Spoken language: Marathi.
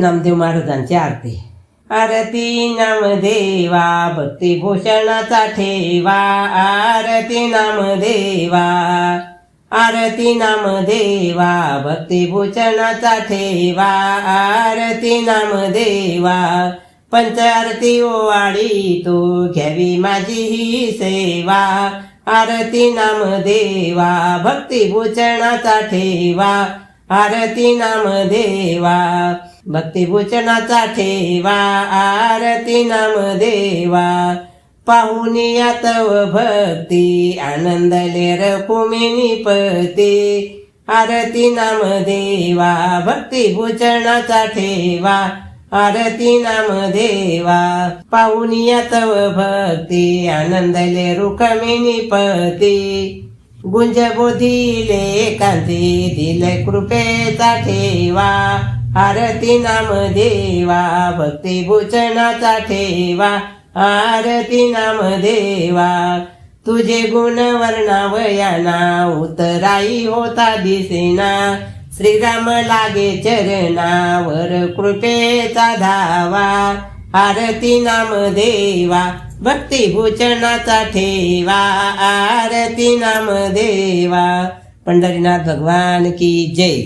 नामदेव महाराजांची आरती. आरती नामदेवा भक्ती भूषणाचा ठेवा. आरती नामदेवा आरती नामदेवा भक्ती भूषणाचा ठेवा. आरती नामदेवा पंच आरती ओवाळी तू घ्यावी माझी ही सेवा. आरती नामदेवा भक्ती भूषणाचा ठेवा. आरती नाम देवा भक्तिभूषणाचा ठेवा आरती नामदेवा पाहुनिया तव भक्ती आनंदले रकुमिनी पती आरती नाम देवा भक्तिभूषणाचा ठेवा. आरती नामदेवा पाहुनिया तव भक्ती आनंदले रुखमिनी पती गुंज बोधिले कांती दिले कृपेचा ठेवा. आरती नामदेवा भक्ती भूषणाचा ठेवा. आरती नामदेवा तुझे गुण वर्णावयाना उतराई होता दिसेना. श्रीराम लागे चरणावर कृपेचा धावा. आरती नामदेवा भक्ती भूषणाचा ठेवा. आरती नाम देवा. पंढरीनाथ भगवान की जय.